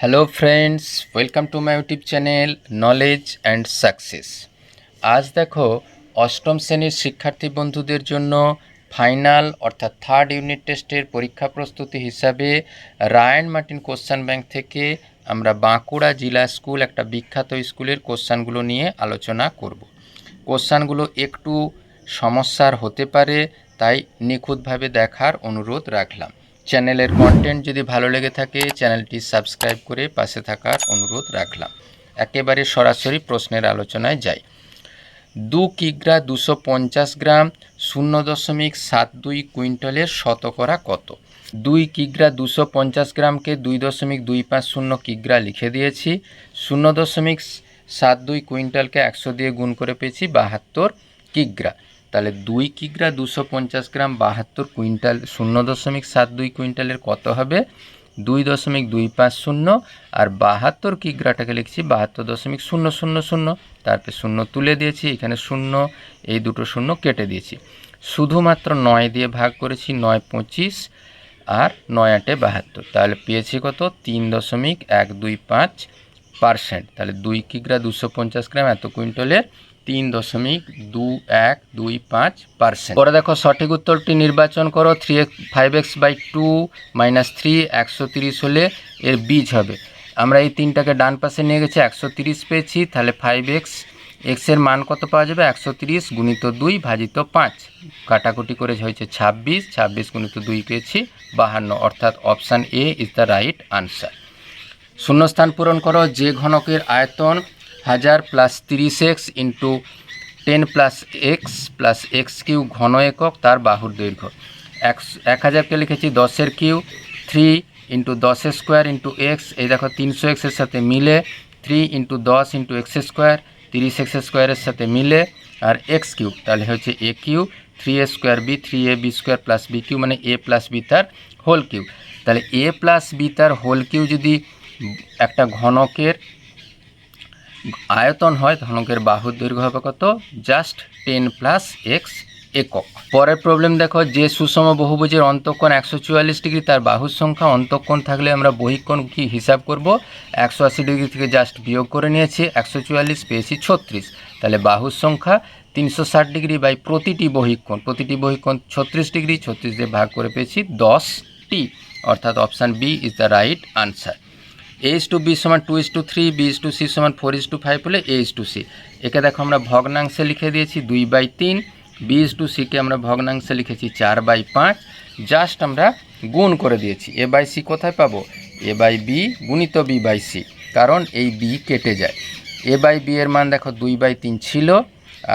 Hello friends welcome to my YouTube channel knowledge and success আজ দেখো, অষ্টম শ্রেণির শিক্ষার্থী বন্ধুদের জন্য ফাইনাল অর্থাৎ থার্ড ইউনিট টেস্টের পরীক্ষা প্রস্তুতি হিসাবে রায়ন মার্টিন কোশ্চান ব্যাংক থেকে আমরা বাঁকুড়া জেলা স্কুল, একটা বিখ্যাত স্কুলের কোশ্চানগুলো নিয়ে আলোচনা করব। কোশ্চানগুলো একটু সমস্যার হতে পারে, তাই নিখুঁতভাবে দেখার অনুরোধ রাখলাম। চ্যানেলের কন্টেন্ট যদি ভালো লেগে থাকে, চ্যানেলটি সাবস্ক্রাইব করে পাশে থাকার অনুরোধ রাখলাম। একেবারে সরাসরি প্রশ্নের আলোচনায় যাই। দু কিগ্রা দুশো পঞ্চাশ গ্রাম শূন্য দশমিক সাত দুই কুইন্টালের শতকরা কত? দুই কিগ্রা দুশো পঞ্চাশ গ্রামকে দুই দশমিক দুই পাঁচ শূন্য কিগ্রা লিখে দিয়েছি। শূন্য দশমিক সাত দুই কুইন্টালকে একশো দিয়ে গুণ করে পেয়েছি বাহাত্তর কিগ্রা। তাহলে দুই কিগ্রা দুশো পঞ্চাশ গ্রাম বাহাত্তর কুইন্টাল শূন্য দশমিক সাত দুই কুইন্টালের কত হবে? দুই দশমিক দুই পাঁচ শূন্য আর বাহাত্তর কিগ্রাটাকে লিখছি বাহাত্তর দশমিক শূন্য শূন্য শূন্য। তারপরে শূন্য তুলে দিয়েছি, এখানে শূন্য, এই দুটো শূন্য কেটে দিয়েছি। শুধুমাত্র নয় দিয়ে ভাগ করেছি নয় পঁচিশ আর নয় আটে বাহাত্তর। তাহলে পেয়েছি কত? তিন দশমিক এক দুই পাঁচ পার্সেন্ট। তাহলে দুই কিগ্রা দুশো পঞ্চাশ গ্রাম এত কুইন্টালের তিন দশমিক দু এক দুই পাঁচ পার্সেন্ট। পরে দেখো সঠিক উত্তরটি নির্বাচন করো three x five x by two minus three একশো তিরিশ হলে এর বীজ হবে। আমরা এই তিনটাকে ডান পাশে নিয়ে গেছি, একশো তিরিশ পেয়েছি, তাহলে ফাইভ এক্স এক্সের মান কত পাওয়া যাবে? একশো তিরিশ গুণিত দুই ভাজিত পাঁচ। কাটাকুটি করে হয়েছে ছাব্বিশ ছাব্বিশ গুণিত দুই পেয়েছি, বাহান্ন। অর্থাৎ option A is the right answer শূন্যস্থান পূরণ করো, যে ঘনকের আয়তন হাজার প্লাস তিরিশ x into ten plus x plus x cube ঘন একক তার বাহুর দৈর্ঘ্য। এক এক হাজারকে লিখেছি, দশের কিউ থ্রি ইন্টু দশের স্কোয়ার ইন্টু এক্স এই দেখো তিনশো এক্সের সাথে মিলে থ্রি ইন্টু দশ ইন্টু এক্স স্কোয়ার তিরিশ এক্স স্কোয়ারের সাথে মিলে, আর এক্স কিউ, তাহলে হচ্ছে A cube three A square B three A B square plus B cube মানে এ প্লাস বি তার হোল কিউ। তাহলে এ প্লাস বি তার হোল কিউ যদি একটা ঘনকের আয়তন হয় ঘনকের বাহুর দৈর্ঘ্য হবে কত? জাস্ট টেন প্লাস এক্স একক। পরের প্রবলেম দেখো, যে সুষম বহুভুজের অন্তঃকোণ একশো চুয়াল্লিশ ডিগ্রি, তার বাহুর সংখ্যা অন্তঃকোণ থাকলে আমরা বহিকোণ কি হিসাব করব? একশো আশি ডিগ্রি থেকে জাস্ট বিয়োগ করে নিয়েছি, একশো চুয়াল্লিশ পেয়েছি ছত্রিশ। তাহলে বাহুর সংখ্যা তিনশো ষাট ডিগ্রি বাই প্রতিটি বহিকোণ প্রতিটি বহিকোণ ছত্রিশ ডিগ্রি, ছত্রিশ দিয়ে ভাগ করে পেয়েছি দশটি। অর্থাৎ option B is the right answer A is to B সমান two is to three B is to C সমান ফোর ইস টু ফাইভ হলে এ ইস টু সি একে দেখো আমরা ভগ্নাংশে লিখে দিয়েছি দুই বাই তিন বি ইস টু সিকে আমরা ভগ্নাংশে লিখেছি চার বাই পাঁচ। জাস্ট আমরা গুণ করে দিয়েছি। এ বাই সি কোথায় পাবো? এ বাই বি গুণিত বি বাই সি কারণ এই বি কেটে যায়। এ বাই বি এর মান দেখো দুই বাই তিন ছিল,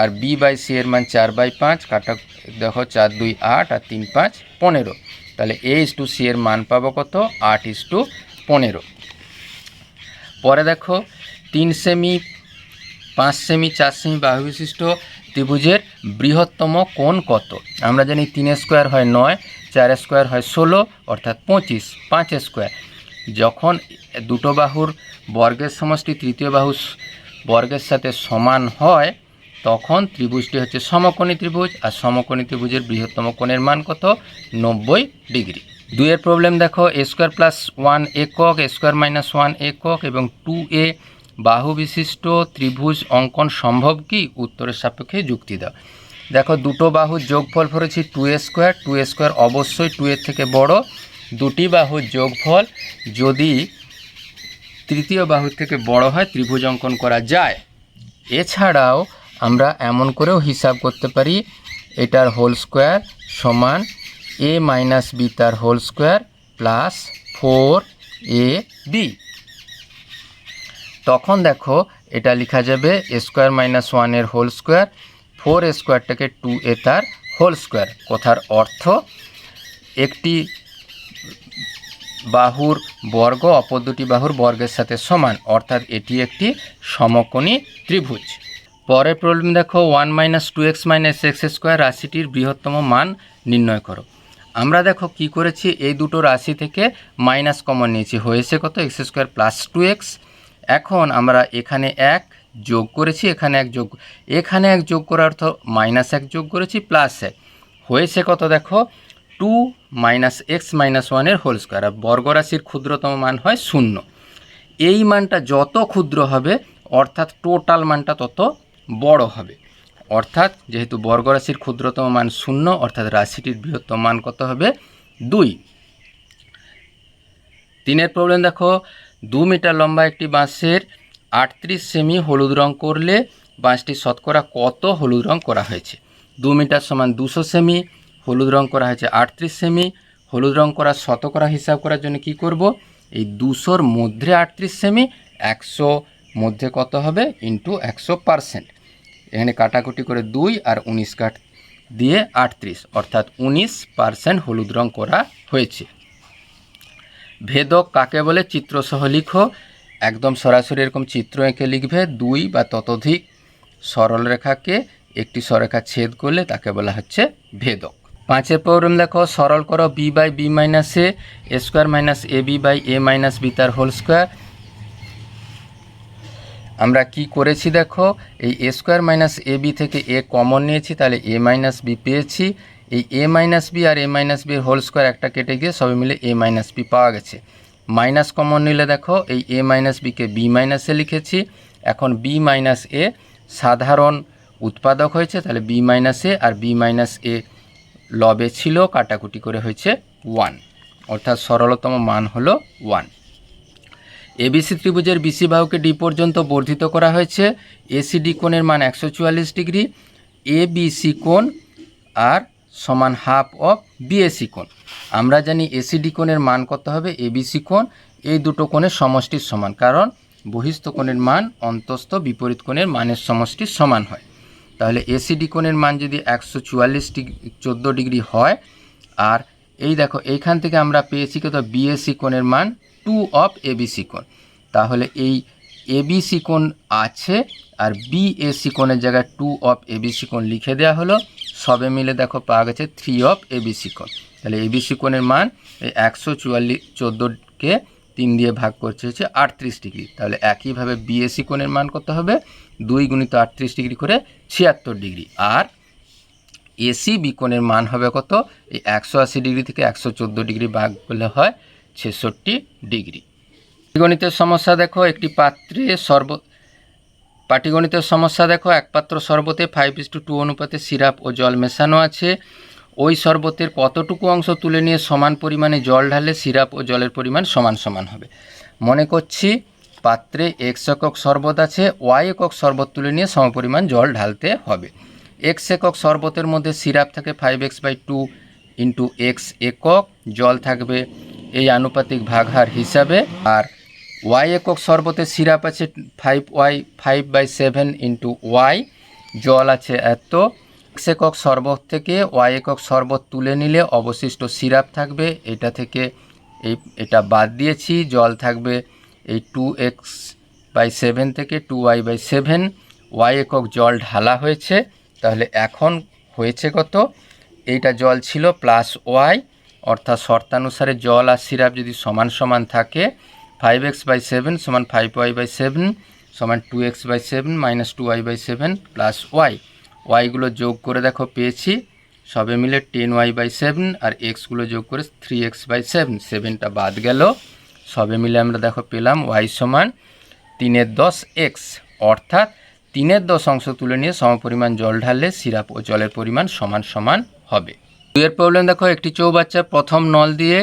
আর বি বাই সি এর মান চার বাই পাঁচ, কাটা দেখো চার, দুই, আট, আর তিন, পাঁচ, পনেরো। তাহলে এ ইস টু সি এর মান পাবো কত? আট ইস টু পনেরো। পরে দেখো, তিন সেমি, পাঁচ সেমি, চার সেমি বাহু বিশিষ্ট ত্রিভুজের বৃহত্তম কোণ কত? আমরা জানি তিন স্কোয়ার হয় নয়, চার স্কোয়ার হয় ষোলো, অর্থাৎ পঁচিশ, পাঁচ স্কোয়ার। যখন দুটো বাহুর বর্গের সমষ্টি তৃতীয় বাহু বর্গের সাথে সমান হয়, তখন ত্রিভুজটি হচ্ছে সমকোণী ত্রিভুজ, আর সমকোণী ত্রিভুজের বৃহত্তম কোণের মান কত? নব্বই ডিগ্রি। দুইয়ের প্রবলেম দেখো এ স্কোয়ার প্লাস ওয়ান একক স্কোয়ার মাইনাস ওয়ান একক এবং টু এ বাহু বিশিষ্ট ত্রিভুজ অঙ্কন সম্ভব কি? উত্তরের সাপেক্ষে যুক্তি দাও। দেখো, দুটো বাহুর যোগফল করেছি two A square two A square অবশ্যই টু এর থেকে বড়। দুটি বাহুর যোগফল যদি তৃতীয় বাহুর থেকে বড় হয়, ত্রিভুজ অঙ্কন করা যায়। এছাড়াও আমরা এমন করেও হিসাব করতে পারি, এটার হোল স্কোয়ার সমান এ মাইনাস বি তার whole square plus four A B তখন দেখো, এটা লেখা যাবে এ স্কোয়ার মাইনাস ওয়ানের হোল স্কোয়ার ফোর এ স্কোয়ারটাকে টু এ তার হোল স্কোয়ার কথার অর্থ, একটি বাহুর বর্গ অপর দুটি বাহুর বর্গের সাথে সমান, অর্থাৎ এটি একটি সমকোণী ত্রিভুজ। পরের প্রবলেম দেখো one minus two x minus x square রাশিটির বৃহত্তম মান নির্ণয় করো। আমরা দেখো কি করেছি? এই দুটো রাশি থেকে মাইনাস কমন নিয়েছি। হয়েছে কত? X square plus two x এখন আমরা এখানে এক যোগ করেছি, এখানে এক যোগ এখানে এক যোগ করার অর্থ মাইনাস এক যোগ করেছি প্লাস এক। হয়েছে কত দেখো? টু মাইনাস এক্স মাইনাস ওয়ানের হোল স্কোয়ার আর বর্গরাশির ক্ষুদ্রতম মান হয় শূন্য। এই মানটা যত ক্ষুদ্র হবে, অর্থাৎ টোটাল মানটা তত বড় হবে। অর্থাৎ যেহেতু বর্গরাশির ক্ষুদ্রতম মান শূন্য, অর্থাৎ রাশিটির বৃহত্তম মান কত হবে? দুই। তিনের প্রবলেম দেখো, দু মিটার লম্বা একটি বাঁশের আটত্রিশ সেমি হলুদ রং করলে বাঁশটি শতকরা কত হলুদ রং করা হয়েছে? দু মিটার সমান দুশো সেমি, হলুদ রং করা হয়েছে আটত্রিশ সেমি, হলুদ রং করা শতকরা হিসাব করার জন্য কি করব? এই দুশোর মধ্যে আটত্রিশ সেমি, একশো মধ্যে কত হবে? ইন্টু একশো পারসেন্ট এখানে কাটাকুটি করে দুই আর উনিশ কাঠ দিয়ে আটত্রিশ, অর্থাৎ উনিশ পারসেন্ট হলুদ রং করা হয়েছে। ভেদক কাকে বলে? চিত্রসহ লিখো। একদম সরাসরি এরকম চিত্র এঁকে লিখবে। দুই বা ততোধিক সরল রেখাকে একটি সরেখা ছেদ করলে তাকে বলা হচ্ছে ভেদক। পাঁচের প্রবলেম দেখো সরল করো B by B minus A square minus A B by A minus B তার হোল স্কোয়ার আমরা কি করেছি দেখো? এই A square minus A B থেকে এ কমন নিয়েছি, তাহলে এ মাইনাস বি পেয়েছি। এই এ মাইনাস বি আর এ মাইনাস বির হোল স্কোয়ার একটা কেটে গিয়ে সবাই মিলে এ মাইনাস বি পাওয়া গেছে। মাইনাস কমন নিলে দেখো, এই এ মাইনাস বিকে বি মাইনাসে লিখেছি। এখন বি মাইনাস এ সাধারণ উৎপাদক হয়েছে, তাহলে বি মাইনাস এ আর বি মাইনাস এ লবে ছিল, কাটাকুটি করে হয়েছে ওয়ান অর্থাৎ সরলতম মান হলো ওয়ান এবিসি ত্রিভুজের বিসি বাহুকে ডি পর্যন্ত বর্ধিত করা হয়েছে। এসিডি কোণের মান একশো চুয়াল্লিশ ডিগ্রি এ বিসি কোণ আর সমান হাফ অফ বিএসি কোণ। আমরা জানি এসিডি কোণের মান কত হবে? এবিসি কোণ। এই দুটো কোণের সমষ্টির সমান, কারণ বহিস্থ কোণের মান অন্তস্থ বিপরীত কোণের মানের সমষ্টির সমান হয়। তাহলে এসিডি কোণের মান যদি একশো চুয়াল্লিশ ডিগ্রি, চোদ্দ ডিগ্রি হয়, আর এই দেখো, এইখান থেকে আমরা পেয়েছি কত? বিএসি কোণের মান টু অফ এবিসি কোণ। তাহলে এই এবিসি কোণ আছে আর বিএসি কোণের জায়গায় টু অফ এবিসি কোণ লিখে দেওয়া হলো। সবে মিলে দেখো পাওয়া গেছে থ্রি অফ এবিসি কোণ। তাহলে এবিসি কোণের মান এই একশো চুয়াল্লিশ চোদ্দোকে তিন দিয়ে ভাগ করছে হচ্ছে আটত্রিশ ডিগ্রি। তাহলে একইভাবে বিএসি কোণের মান কত হবে? দুই গুণিত আটত্রিশ ডিগ্রি করে ছিয়াত্তর ডিগ্রি। আর এসি বিকোণের মান হবে কত? এই একশো আশি ডিগ্রি থেকে একশো চোদ্দ ডিগ্রি ভাগ করলে হয় ছেষট্টি ডিগ্রি। পাটিগণিতের সমস্যা দেখো, একটি পাত্রে সর্ব পাটিগণিতের সমস্যা দেখো, এক পাত্র শরবতে ফাইভ ইস টু টু অনুপাতে সিরাপ ও জল মেশানো আছে। ওই শরবতের কতটুকু অংশ তুলে নিয়ে সমান পরিমাণে জল ঢাললে সিরাপ ও জলের পরিমাণ সমান সমান হবে? মনে করছি পাত্রে এক্স একক শরবত আছে ওয়াই একক শরবত তুলে নিয়ে সমপরিমাণ জল ঢালতে হবে। এক্স একক শরবতের মধ্যে সিরাপ থাকে five x by two into x একক, জল থাকবে এই আনুপাতিক ভাগহার হিসাবে আর ওয়াই একক শরবতে সিরাপ আছে five y five by seven into y জল আছে এত। এক্স একক শরবত থেকে ওয়াই একক শরবত তুলে নিলে অবশিষ্ট সিরাপ থাকবে, এটা থেকে এই, এটা বাদ দিয়েছি, জল থাকবে এই টু এক্স বাই সেভেন থেকে two y by seven y একক জল ঢালা হয়েছে। তাহলে এখন হয়েছে কত? এইটা জল ছিল প্লাস ওয়াই অর্থাৎ শর্তানুসারে জল আর সিরাপ যদি সমান সমান থাকে ফাইভ এক্স বাই সেভেন সমান ফাইভ ওয়াই বাই সেভেন সমান two x by seven minus two y by seven plus y ওয়াইগুলো যোগ করে দেখো, পেয়েছি। সবে মিলে টেন ওয়াই বাই সেভেন আর এক্সগুলো যোগ করে থ্রি এক্স বাই সেভেন সেভেনটা বাদ গেল। সবে মিলে আমরা দেখো পেলাম ওয়াই সমান তিনের দশ এক্স অর্থাৎ তিনের দশ অংশ তুলে নিয়ে সমপরিমাণ জল ঢাললে সিরাপ ও জলের পরিমাণ সমান সমান হবে। দুয়ের প্রবলেম দেখো, একটি চৌবাচ্চা প্রথম নল দিয়ে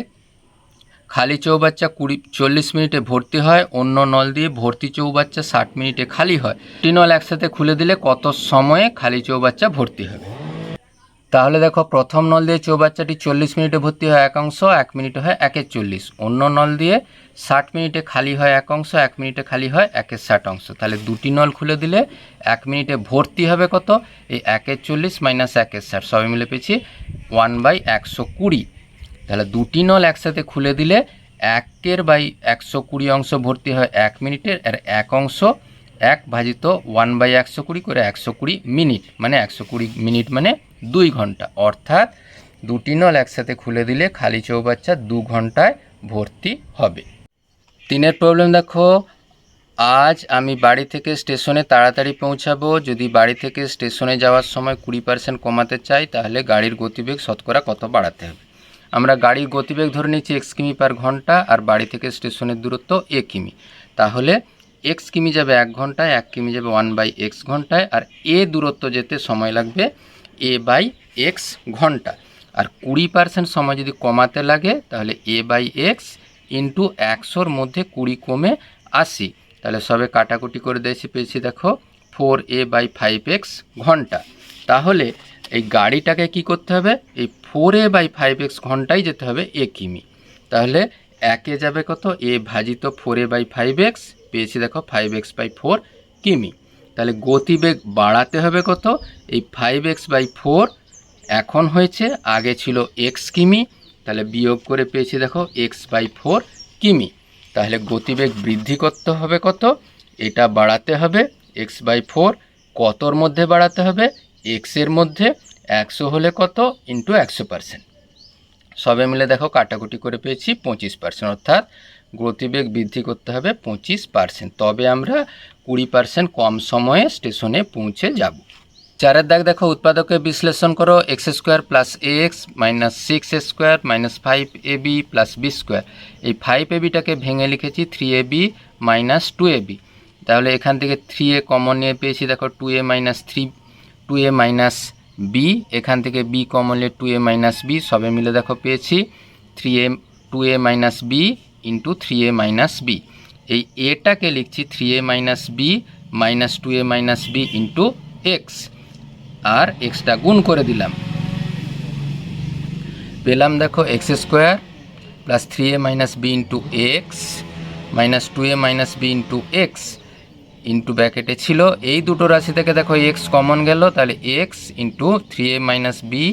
খালি চৌবাচ্চা কুড়ি, চল্লিশ মিনিটে ভর্তি হয়, অন্য নল দিয়ে ভর্তি চৌবাচ্চা ষাট মিনিটে খালি হয়। টি নল একসাথে খুলে দিলে কত সময়ে খালি চৌবাচ্চা ভর্তি হবে? তাহলে দেখো, প্রথম নল দিয়ে চৌবাচ্চাটি চল্লিশ মিনিটে ভর্তি হয় এক অংশ, এক মিনিটে হয় একের চল্লিশ। অন্য নল দিয়ে ষাট মিনিটে খালি হয় এক অংশ, এক মিনিটে খালি হয় একের ষাট অংশ। তাহলে দুটি নল খুলে দিলে এক মিনিটে ভর্তি হবে কত? এই একের চল্লিশ মাইনাস একের ষাট। সবাই মিলে পেয়েছি ওয়ান বাই একশো কুড়ি। তাহলে দুটি নল একসাথে খুলে দিলে একের বাই একশো কুড়ি অংশ ভর্তি হয় এক মিনিটের, আর এক অংশ এক ভাজিত ওয়ান বাই একশো কুড়ি করে একশো কুড়ি মিনিট। মানে একশো কুড়ি মিনিট মানে দুই ঘণ্টা। অর্থাৎ দুটি নল একসাথে খুলে দিলে খালি চৌবাচ্চা দু ঘন্টায় ভর্তি হবে। তিনের প্রবলেম দেখো, আজ আমি বাড়ি থেকে স্টেশনে তাড়াতাড়ি পৌঁছাবো। যদি বাড়ি থেকে স্টেশনে যাওয়ার সময় কুড়ি পার্সেন্ট কমাতে চাই, তাহলে গাড়ির গতিবেগ শতকরা কত বাড়াতে হবে? আমরা গাড়ির গতিবেগ ধরে নিচ্ছি এক্স কিমি পার ঘণ্টা, আর বাড়ি থেকে স্টেশনের দূরত্ব এ কিমি। তাহলে এক্স কিমি যাবে এক ঘন্টায়, এক কিমি যাবে ওয়ান বাই এক্স ঘন্টায়, আর এ দূরত্ব যেতে সময় লাগবে এ বাই এক্স ঘণ্টা। আর কুড়ি পার্সেন্ট সময় যদি কমাতে লাগে, তাহলে এ বাই এক্স ইন্টু একশোর মধ্যে কুড়ি কমে আশি। তাহলে সবে কাটাকুটি করে দিয়েছি পেয়েছি দেখো four A by five x ঘণ্টা। তাহলে এই গাড়িটাকে কি করতে হবে? এই four A by five x ঘন্টায় যেতে হবে এ কিমি। তাহলে একে যাবে কত? এ ভাজিত four A by five x পেয়েছি দেখো ফাইভ এক্স বাই ফোর কিমি। তাহলে গতিবেগ বাড়াতে হবে কত? এই ফাইভ এক্স বাই ফোর এখন হয়েছে, আগে ছিল এক্স কিমি, তাহলে বিয়োগ করে পেয়েছি দেখো এক্স বাই ফোর কিমি। তাহলে গতিবেগ বৃদ্ধি করতে হবে কত? এটা বাড়াতে হবে এক্স বাই ফোর কতর মধ্যে বাড়াতে হবে? এক্সের মধ্যে একশো হলে কত? ইন্টু একশো পার্সেন্ট সবে মিলে দেখো কাটাকুটি করে পেয়েছি পঁচিশ পার্সেন্ট অর্থাৎ গতিবেগ বৃদ্ধি করতে হবে পঁচিশ পার্সেন্ট তবে আমরা কুড়ি পার্সেন্ট কম সময়ে স্টেশনে পৌঁছে যাব। চারের দাগ দেখো, উৎপাদকে বিশ্লেষণ করো, x square plus A x minus six square minus five A B plus B square. এই ফাইভ এ বিটাকে ভেঙে লিখেছি three A B minus two A B. তাহলে এখান থেকে থ্রি এ কমন নিয়ে পেয়েছি, দেখো, two A minus three, two A minus B. এখান থেকে বি কমন নিয়ে টু এ মাইনাস বি, সবে মিলে দেখো পেয়েছি। Three A, two A minus B into three A minus B এই এটাকে লিখছি three A minus B minus two A minus B into x আর এক্সটা গুণ করে দিলাম। পেলাম দেখো x square plus three A minus B into x minus two A minus B into x into ব্যাকেটে ছিল। এই দুটো রাশি থেকে দেখো এক্স কমন গেল, তাহলে x into three A minus B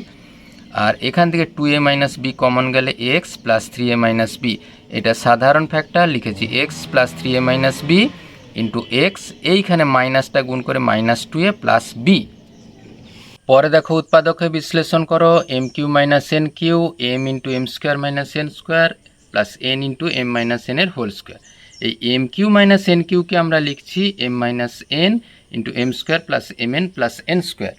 আর এখান থেকে two A minus B common গেলে x plus three A minus B এটা সাধারণ ফ্যাক্টর লিখেছি x plus three A minus B into x এইখানে মাইনাসটা গুণ করে minus two A plus B পরে দেখো উৎপাদকে বিশ্লেষণ করো M cube minus N cube M into M square minus N square plus N into M minus এনের হোল স্কোয়ার এই এম কিউ মাইনাস এন কিউকে আমরা লিখছি M minus N into M square plus M N plus N square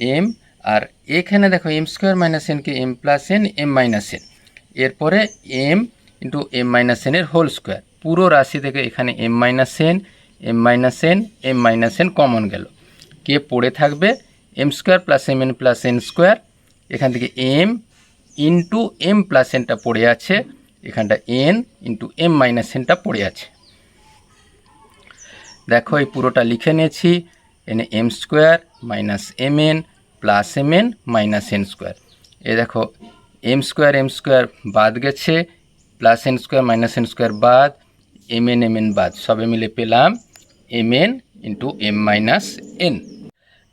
M আর এখানে দেখো M square minus NK M plus N M minus N এরপরে M into M minus এনের whole square পুরো রাশি থেকে এখানে M minus N M minus N M minus N common গেল। কে পড়ে থাকবে? M square plus M N plus N square এখান থেকে এম ইন্টু এম প্লাস এনটা পড়ে আছে। এখানটা এন ইন্টু এম মাইনাস এনটা পড়ে আছে। দেখো, এই পুরোটা লিখে নিয়েছি। এনে M square minus M N plus M N minus N square এ দেখো এম স্কোয়ার এম স্কোয়ার বাদ গেছে। Plus N square minus N square বাদ এম এন এম এন বাদ। সবে মিলে পেলাম M N into M minus N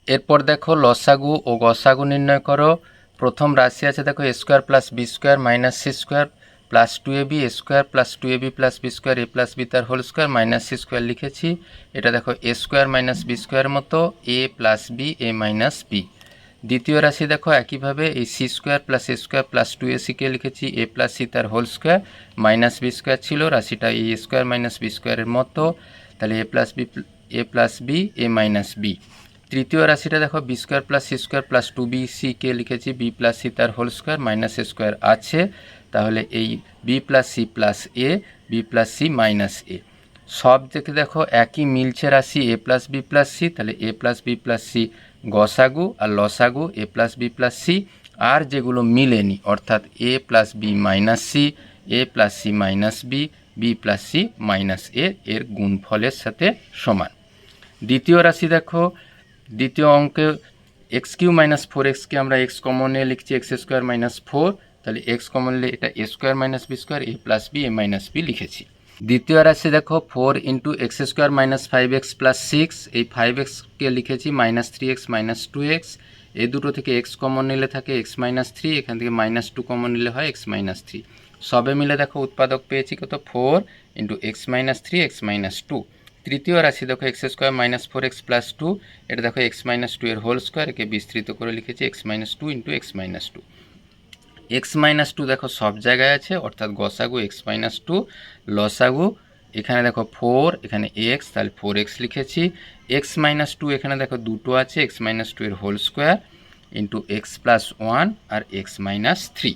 এরপর দেখো লসাগু ও গসাগু নির্ণয় করো। প্রথম রাশি আছে দেখো square plus B square minus C square plus two A B square plus two A B plus B square A plus B তার whole square minus C square লিখেছি। এটা দেখো A square minus B square মতো A plus B A minus B দ্বিতীয় রাশি দেখো, একইভাবে এই C square plus A square plus two A সিকে লিখেছি এ প্লাস সি তার whole square minus B square ছিল, রাশিটা এ স্কোয়ার মাইনাস বি স্কোয়ারের মতো, তাহলে A plus B A plus B A minus B তৃতীয় রাশিটা দেখো B square plus C square plus two B সিকে লিখেছি বি প্লাস সি তার হোল স্কোয়ার মাইনাস স্কোয়ার আছে, তাহলে এই B plus C plus A B plus C minus A সব দেখে দেখো একই মিলছে রাশি A plus B plus C তাহলে A plus B plus C গসাগু আর লসাগু A plus B plus C আর যেগুলো মিলেনি, অর্থাৎ A plus B minus C A plus C minus B B plus C minus A এর গুণফলের সাথে সমান। দ্বিতীয় রাশি দেখো, দ্বিতীয় অঙ্কে এক্স কিউ মাইনাস ফোর এক্সকে আমরা এক্স কমনে লিখছি এক্স স্কোয়ার মাইনাস ফোর তাহলে এক্স কমনলে এটা A square minus B square A plus B A minus B লিখেছি। দ্বিতীয় রাশি দেখো four into X square minus five X plus six এই ফাইভ এক্সকে লিখেছি minus three X minus two X এই দুটো থেকে এক্স কমন নিলে থাকে এক্স মাইনাস থ্রি এখান থেকে মাইনাস টু কমন নিলে হয় এক্স মাইনাস থ্রি সবে মিলে দেখো, উৎপাদক পেয়েছি কত? Four into X minus three X minus two তৃতীয় রাশি দেখো X square minus four X plus two এটা দেখো এক্স মাইনাস টু এর হোল স্কোয়ার একে বিস্তৃত করে লিখেছি X minus two into X minus two X minus two দেখো সব জায়গায় আছে, অর্থাৎ গসাগু এক্স মাইনাস টু, লসাগু, এখানে দেখো ফোর, এখানে এক্স, তাহলে ফোর এক্স লিখেছি। এক্স মাইনাস টু এখানে দেখো দুটো আছে, এক্স মাইনাস টু এর whole square into X plus one আর এক্স মাইনাস থ্রি।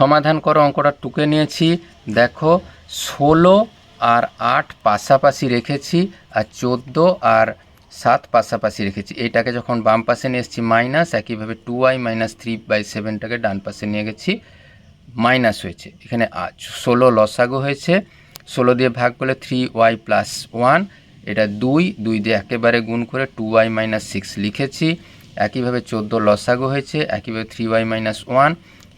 সমাধান করো, অঙ্কটা টুকে নিয়েছি। দেখো, ষোলো আর আট পাশাপাশি রেখেছি, আর চোদ্দ আর সাত পাশাপাশি রেখেছি। এইটাকে যখন বাম পাশে নিয়ে এসেছি মাইনাস একইভাবে two Y minus three by সেভেনটাকে ডান পাশে নিয়ে গেছি মাইনাস হয়েছে। এখানে ষোলো লসাগু হয়েছে। ষোলো দিয়ে ভাগ করলে থ্রি ওয়াই প্লাস ওয়ান এটা দুই দুই দিয়ে একেবারে গুণ করে টু ওয়াই মাইনাস সিক্স লিখেছি। একইভাবে চোদ্দ লসাগু হয়েছে, একইভাবে থ্রি ওয়াই মাইনাস ওয়ান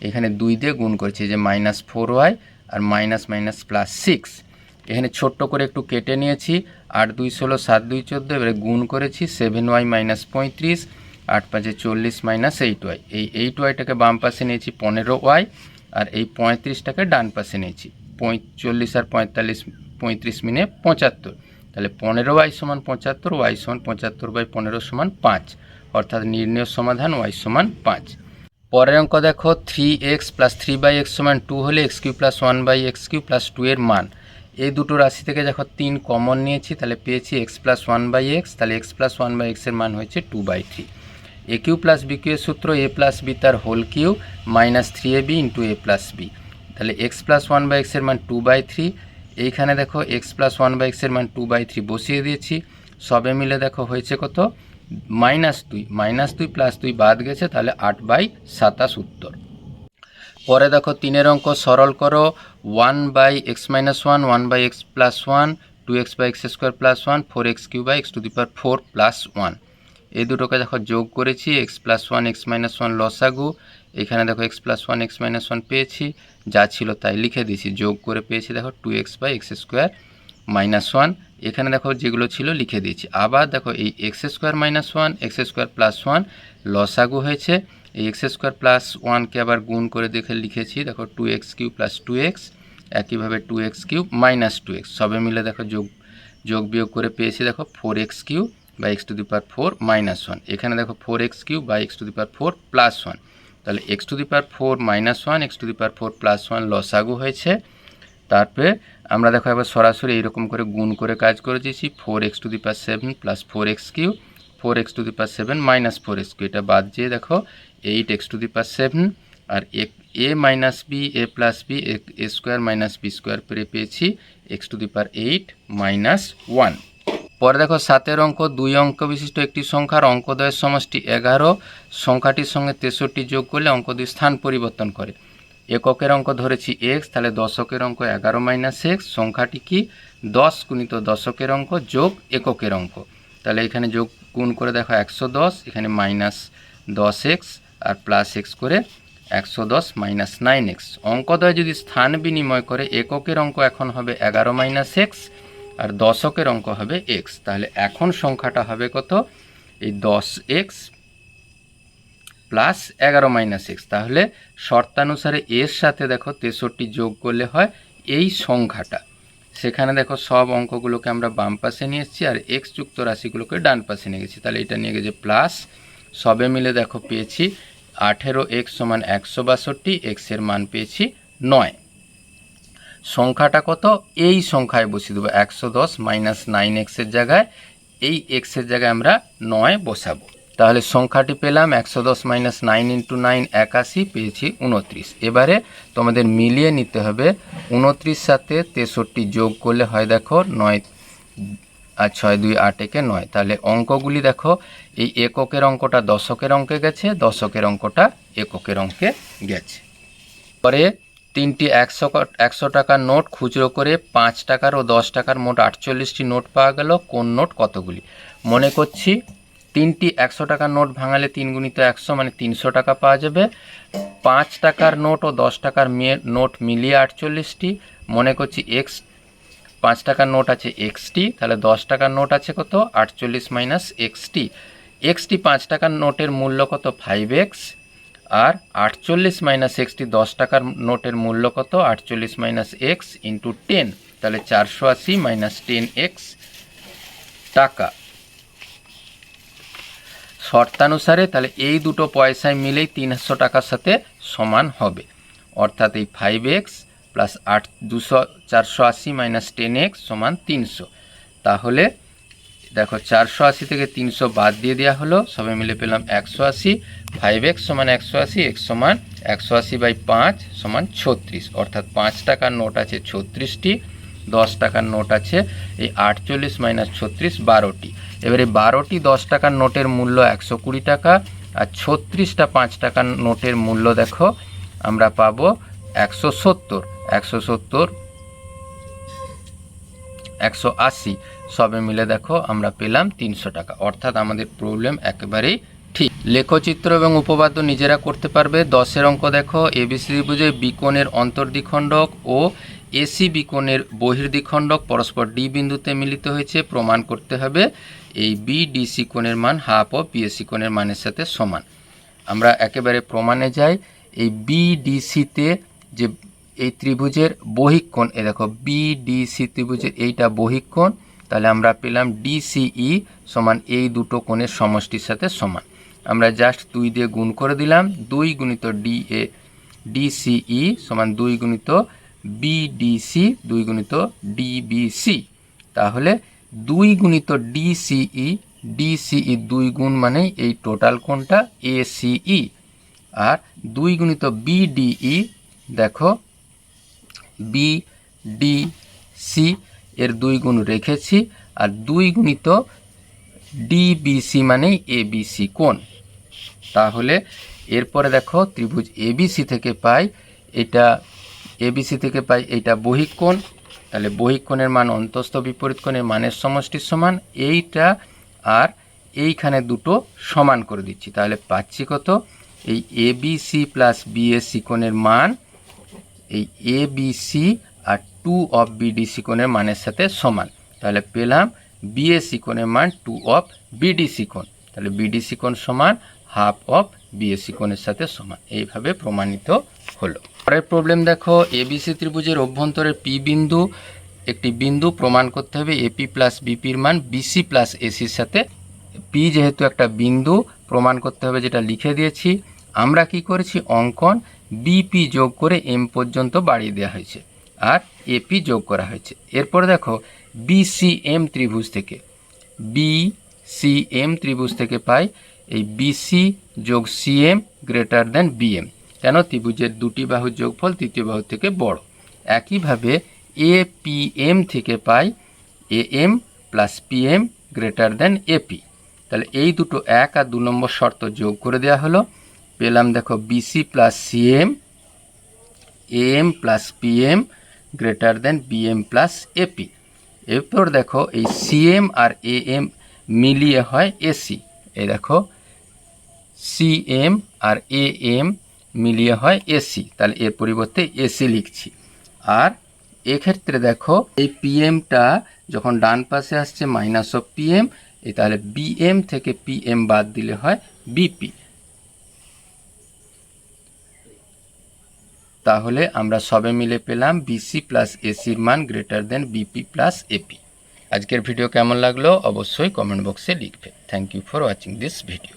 এখানে দুই দিয়ে গুণ করেছি যে মাইনাস ফোর ওয়াই আর মাইনাস মাইনাস প্লাস সিক্স এখানে ছোট্ট করে একটু কেটে নিয়েছি আট দুই ষোলো, সাত দুই চোদ্দ, এবারে গুণ করেছি সেভেন ওয়াই মাইনাস পঁয়ত্রিশ, আট পাঁচে চল্লিশ মাইনাস এইট ওয়াই এই এইট ওয়াইটাকে বাম পাশে নিয়েছি পনেরো ওয়াই আর এই পঁয়ত্রিশটাকে ডান পাশে নিয়েছি। পঁয়চল্লিশ আর পঁয়তাল্লিশ, পঁয়ত্রিশ মিনে পঁচাত্তর। তাহলে পনেরো ওয়াই সমান পঁচাত্তর ওয়াই সমান পঁচাত্তর বাই পনেরো সমান পাঁচ। অর্থাৎ নির্ণয় সমাধান ওয়াই সমান পাঁচ। পরের অঙ্ক দেখো three X plus three by X সমান টু হলে X cube plus one by X cube plus two এর মান। এই দুটো রাশি থেকে যখন তিন কমন নিয়েছি, তাহলে পেয়েছি X plus one by X তাহলে এক্স প্লাস ওয়ান বাই এক্সের মান হয়েছে two by three A cube plus B cube এর সূত্র এ প্লাস বি তার whole cube minus three A B into A plus B তাহলে এক্স প্লাস ওয়ান বাই এক্সের মান টু বাই থ্রি এইখানে দেখো এক্স প্লাস ওয়ান বাই এক্সের মান টু বাই থ্রি বসিয়ে দিয়েছি। সবে মিলে দেখো হয়েছে কত? মাইনাস দুই মাইনাস দুই প্লাস দুই বাদ গেছে, তাহলে আট বাই সাতাশ উত্তর। পরে দেখো তিনের অঙ্ক সরল করো one by X minus one one by X plus one, two X by X square plus one, four X cube by X to the power four plus one. এই দুটোকে দেখো যোগ করেছি, X plus one, X minus one লসাগু। এখানে দেখো X plus one, X minus one পেয়েছি, যা ছিল তাই লিখে দিয়েছি, যোগ করে পেয়েছি দেখো two X by X square minus one. এখানে দেখো যেগুলো ছিল লিখে দিয়েছি। আবার দেখো এই X square minus one, X square plus one লসাগু হয়েছে। এই এক্স স্কোয়ার প্লাস ওয়ানকে আবার গুণ করে দেখে লিখেছি, দেখো two X cube plus two X একইভাবে two X cube minus two X সবে মিলে দেখো যোগ যোগ বিয়োগ করে পেয়েছি দেখো four X cube by X to the power four minus one এখানে দেখো four X cube by X to the power four plus one তাহলে X to the power four minus one X to the power four plus one লসাগু হয়েছে, তারপরে আমরা দেখো এবার সরাসরি এইরকম করে গুণ করে কাজ করে দিয়েছি four X to the power seven plus four X cube four X to the power seven minus four X cube এটা বাদ দিয়ে দেখো eight X to the power seven R A minus B A plus B A square minus B square পেরে পেয়েছি X to the power eight minus one পরে দেখো সাতের অঙ্ক, দুই অঙ্ক বিশিষ্ট একটি সংখ্যার অঙ্কদয়ের সমষ্টি এগারো। সংখ্যাটির সঙ্গে তেষট্টি যোগ করলে অঙ্ক দুই স্থান পরিবর্তন করে। এককের অঙ্ক ধরেছি এক্স তাহলে দশকের অঙ্ক এগারো মাইনাস এক্স সংখ্যাটি কি? দশ গুণিত দশকের অঙ্ক যোগ এককের অঙ্ক। তাহলে এখানে যোগ গুণ করে দেখো একশো দশ, এখানে মাইনাস দশ এক্স আর প্লাস এক্স করে একশো দশ মাইনাস নাইন এক্স অঙ্কদয় যদি স্থান বিনিময় করে, এককের অঙ্ক এখন হবে এগারো মাইনাস এক্স আর দশকের অঙ্ক হবে এক্স তাহলে এখন সংখ্যাটা হবে কত? এই দশ এক্স প্লাস এগারো মাইনাস এক্স তাহলে শর্তানুসারে এর সাথে দেখো তেষট্টি যোগ করলে হয় এই সংখ্যাটা। সেখানে দেখো সব অঙ্কগুলোকে আমরা বাম পাশে নিয়ে এসেছি আর এক্স যুক্ত রাশিগুলোকে ডান পাশে নিয়ে গেছি। তাহলে এটা নিয়ে গেছে প্লাস সবে মিলে দেখো পেয়েছি আঠেরো এক্স সমান একশো বাষট্টি এক্সের মান পেয়েছি নয়। সংখ্যাটা কত? এই সংখ্যায় বসিয়ে দেবো একশো দশ মাইনাস নাইন এক্সের জায়গায়। এই এক্সের জায়গায় আমরা নয় বসাবো। তাহলে সংখ্যাটি পেলাম একশো দশ মাইনাস নাইন ইন্টু নাইন একাশি, পেয়েছি উনত্রিশ। এবারে তোমাদের মিলিয়ে নিতে হবে। উনত্রিশ সাথে তেষট্টি যোগ করলে হয় দেখো নয় আর ছয়, দুই, আট একে নয়। তাহলে অঙ্কগুলি দেখো, এই এককের অঙ্কটা দশকের অঙ্কে গেছে, দশকের অঙ্কটা এককের অঙ্কে গেছে। পরে তিনটি একশো একশো টাকার নোট খুচরো করে পাঁচ টাকার ও দশ টাকার মোট আটচল্লিশটি নোট পাওয়া গেল। কোন নোট? কতগুলি? মনে করছি তিনটি একশো টাকার নোট ভাঙালে তিন গুণিত একশো মানে তিনশো টাকা পাওয়া যাবে। পাঁচ টাকার নোট ও দশ টাকার নোট মিলিয়ে আটচল্লিশটি। মনে করছি এক্স পাঁচ টাকার নোট আছে এক্সটি, তাহলে দশ টাকার নোট আছে কত? আটচল্লিশ মাইনাস এক্সটি। এক্সটি পাঁচ টাকার নোটের মূল্য কত? Five x. আর আটচল্লিশ মাইনাস এক্সটি দশ টাকার নোটের মূল্য কত? আটচল্লিশ মাইনাস এক্স ইন্টু টেন। তাহলে চারশো আশি মাইনাস টেন এক্স টাকা। শর্তানুসারে তাহলে এই দুটো পয়সায় মিলেই তিনশো টাকার সাথে সমান হবে। অর্থাৎ এই ফাইভ এক্স প্লাস আট দুশো, চারশো আশি মাইনাস টেন এক্স সমান তিনশো। তাহলে দেখো, চারশো আশি থেকে তিনশো বাদ দিয়ে দেওয়া হলো সবে মিলে পেলাম একশো আশি ফাইভ এক্স সমান একশো আশি এক্স সমান একশো আশি বাই পাঁচ সমান ছত্রিশ। অর্থাৎ পাঁচ টাকার নোট আছে ছত্রিশটি, দশ টাকার নোট আছে এই আটচল্লিশ মাইনাস ছত্রিশ, বারোটি। এবারে বারোটি দশ টাকার নোটের মূল্য একশো কুড়ি টাকা, আর ছত্রিশটা পাঁচ টাকার নোটের মূল্য দেখো, আমরা পাবো একশো সত্তর। একশো সত্তর, একশো আশি, সবে মিলে দেখো আমরা পেলাম তিনশো টাকা। অর্থাৎ আমাদের প্রবলেম একেবারেই ঠিক। লেখচিত্র এবং উপপাদ্য নিজেরা করতে পারবে। দশের অঙ্ক দেখো এবিসি ত্রিভুজে বিকোণের অন্তর্দ্বিখণ্ডক ও এসি বিকোণের বহির্দ্বিখণ্ডক, পরস্পর ডি বিন্দুতে মিলিত হয়েছে, প্রমাণ করতে হবে এই বি ডিসি কোণের মান হাফ ও পিএসি কোণের মানের সাথে সমান। আমরা একেবারে প্রমাণে যাই, এই বিডিসিতে যে এই ত্রিভুজের বহিকোণ এ দেখো বিডিসি ত্রিভুজের এইটা বহিকোণ, তাহলে আমরা পেলাম ডিসিই সমান এই দুটো কোণের সমষ্টির সাথে সমান। আমরা জাস্ট দুই দিয়ে গুণ করে দিলাম, দুই গুণিত ডি এ ডিসিই সমান দুই গুণিত বিডিসি দুই গুণিত ডিবিসি তাহলে দুই গুণিত ডিসিই ডিসিই দুই গুণ মানে এই টোটাল কোণটা এসিই আর দুই গুণিত বিডিই দেখো বি ডি সি এর দুই গুণ রেখেছি। আর দুই গুণিত ডিবিসি মানেই এবিসি কোণ। তাহলে এরপরে দেখো ত্রিভুজ এবিসি থেকে পাই, এটা এবিসি থেকে পাই, এটা বহিকোণ তাহলে বহিকোণের মান অন্তস্থ বিপরীত কোণের মানের সমষ্টির সমান, এইটা আর এইখানে দুটো সমান করে দিচ্ছি। তাহলে পাচ্ছি কত? এই এবিসি প্লাস বিএসসি কোণের মান এই এ বিসি আর টু অফ বিডিসি কোণের মানের সাথে সমান। তাহলে পেলাম বিএসসি কোণের মান টু অফ বিডিসি কোণ। তাহলে বিডিসি কোণ সমান হাফ অফ বিএসসি কোণের সাথে সমান। এইভাবে প্রমাণিত হলো। পরের প্রবলেম দেখো এবিসি ত্রিভুজের অভ্যন্তরে পি বিন্দু। একটি বিন্দু প্রমাণ করতে হবে এপি প্লাস বিপির মান বিসি প্লাস এসির সাথে। পি যেহেতু একটা বিন্দু, প্রমাণ করতে হবে যেটা লিখে দিয়েছি। আমরা কি করেছি? অঙ্কন বিপি যোগ করে এম পর্যন্ত বাড়িয়ে দেওয়া হয়েছে। আর এপি যোগ করা হয়েছে। এরপরে দেখো বিসিএম ত্রিভুজ থেকে বিসিএম ত্রিভুজ থেকে পাই এই বিসি যোগ সিএম গ্রেটার দেন বিএম কেন? ত্রিভুজের দুটি বাহুর যোগফল তৃতীয় বাহু থেকে বড়। একইভাবে এ এপিএম থেকে পাই A M plus PM greater than AP তাহলে এই দুটো এক আর দু নম্বর শর্ত যোগ করে দেওয়া হলো। পেলাম দেখো BC plus CM AM plus PM greater than BM plus AP এরপর দেখো এই সিএম আর এএম মিলিয়ে হয় এসি এই দেখো সিএম আর এএম মিলিয়ে হয় এসি তাহলে এর পরিবর্তে এসি লিখছি। আর এক্ষেত্রে দেখো এই পিএমটা যখন ডান পাশে আসছে মাইনাস অফ পিএম এই তাহলে বিএম থেকে পিএম বাদ দিলে হয় বিপি তাহলে আমরা সবে মিলে পেলাম বিসি প্লাস এসির মান greater than BP plus AP আজকের ভিডিও কেমন লাগল অবশ্যই কমেন্ট বক্সে লিখবে। Thank you for watching this video